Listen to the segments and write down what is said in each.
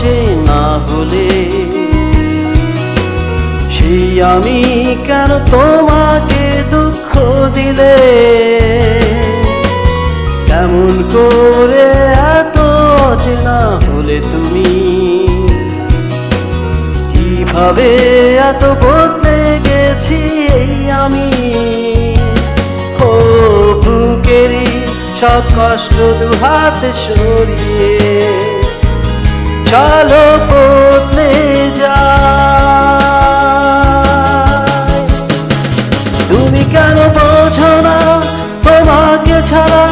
কাছে না হলে, সেই আমি কেন তোমাকে দুঃখ দিলে? কেমন করে এত অচেনা হলে তুমি? কীভাবে এত বদলে গেছি এই আমি? সব কষ্ট দুহাতে সরিয়ে চলো বদলে যা তুমি কেন বোঝো না তোমাকে ছাড়া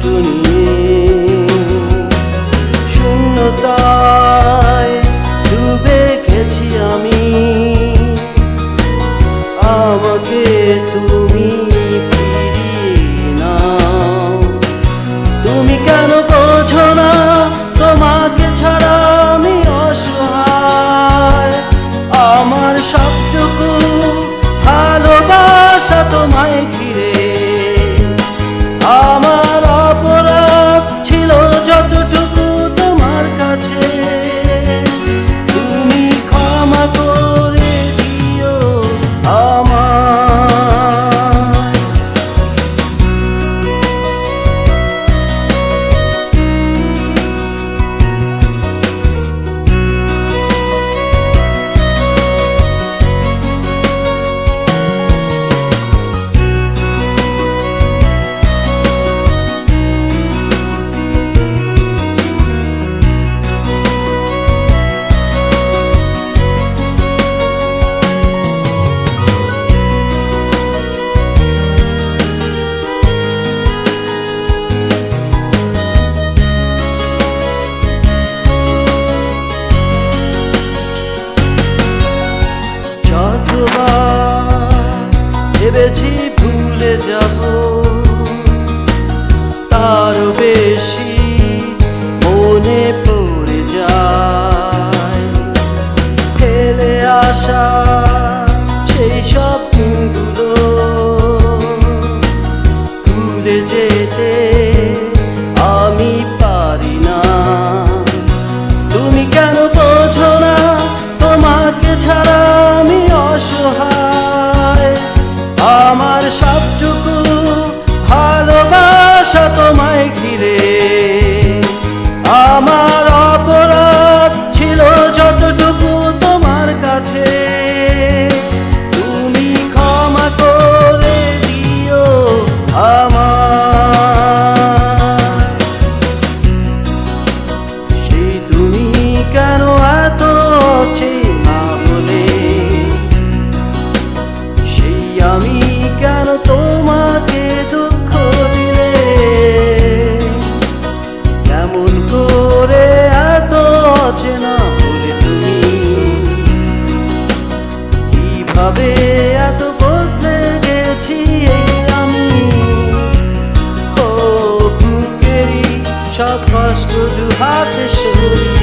祝你。pedir. প্রভু হাতে শরীর